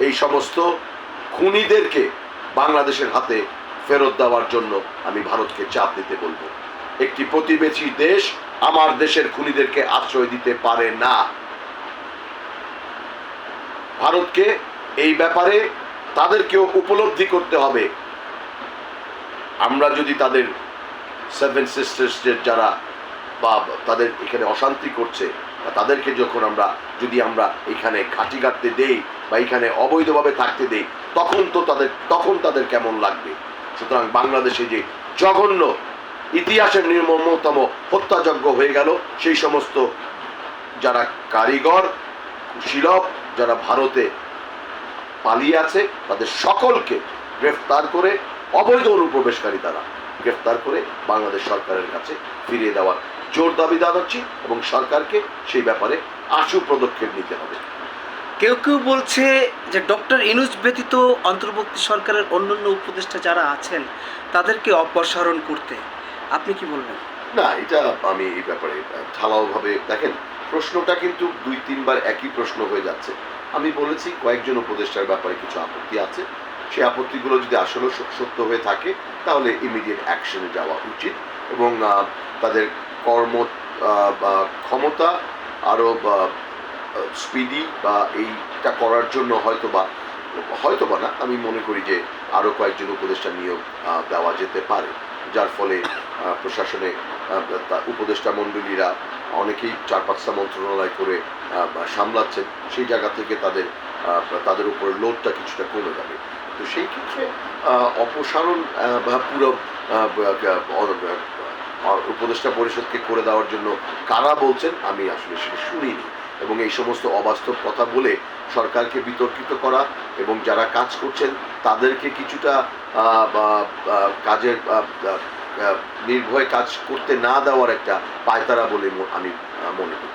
এই সমস্ত খুনিদেরকে বাংলাদেশের হাতে ফেরত দেওয়ার জন্য আমি ভারতকে চাপ দিতে বলব। একটি প্রতিবেশী দেশ আমার দেশের খুনিদেরকে আশ্রয় দিতে পারে না। ভারতকে এই ব্যাপারে তাদেরকেও উপলব্ধি করতে হবে। আমরা যদি তাদের সেভেন সিস্টার্সদের যারা বা তাদের এখানে অশান্তি করছে তাদেরকে যখন আমরা, যদি আমরা এখানে ঘাঁটি কাটতে দেই বা এখানে অবৈধভাবে থাকতে দেই, তখন তো তাদের, তখন তাদের কেমন লাগবে? সুতরাং বাংলাদেশে যে জঘন্য ইতিহাসের নির্মমতম হত্যাযজ্ঞ হয়ে গেল, সেই সমস্ত যারা কারিগর শিলক যারা ভারতে পালিয়ে আছে, তাদের সকলকে গ্রেফতার করে, অবৈধ অনুপ্রবেশকারী তারা গ্রেফতার করে বাংলাদেশ সরকারের কাছে ফিরিয়ে দেওয়ার জোর দাবি জানাচ্ছি এবং সরকারকে সেই ব্যাপারে আশু পদক্ষেপ নিতে হবে। কেউ কেউ বলছে যে ডক্টর ইনুজ ব্যতীত অন্তর্বর্তী সরকারের অন্যান্য উপদেষ্টা যারা আছেন তাদেরকে অপসারণ করতে। আপনি কি বলবেন? না এটা আমি এই ব্যাপারে ঢালাওভাবে দেখেন প্রশ্নটা কিন্তু দুই তিনবার একই প্রশ্ন হয়ে যাচ্ছে। আমি বলেছি কয়েকজন উপদেষ্টার ব্যাপারে কিছু আপত্তি আছে। সেই আপত্তিগুলো যদি আসলে সত্য হয়ে থাকে তাহলে ইমিডিয়েট অ্যাকশনে যাওয়া উচিত এবং তাদের কর্ম বা ক্ষমতা আরও স্পিডি বা এইটা করার জন্য হয়তো বা হয়তো বা না, আমি মনে করি যে আরও কয়েকজন উপদেষ্টা নিয়োগ দেওয়া যেতে পারে। যার ফলে প্রশাসনে উপদেষ্টা মণ্ডলীরা অনেকেই চার পাঁচটা মন্ত্রণালয় করে সামলাচ্ছেন, সেই জায়গা থেকে তাদের তাদের উপর লোডটা কিছুটা কমে যাবে। তো সেই ক্ষেত্রে অপসারণ পুরো উপদেষ্টা পরিষদকে করে দেওয়ার জন্য কারা বলছেন আমি আসলে সেটা শুনিনি। এবং এই সমস্ত অবাস্তব কথা বলে সরকারকে বিতর্কিত করা এবং যারা কাজ করছেন তাদেরকে কিছুটা কাজের নির্ভয় কাজ করতে না দেওয়ার একটা পায়তারা বলে আমি মনে করি।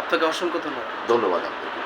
আপনাকে অসংখ্য ধন্যবাদ। ধন্যবাদ আপনাকে।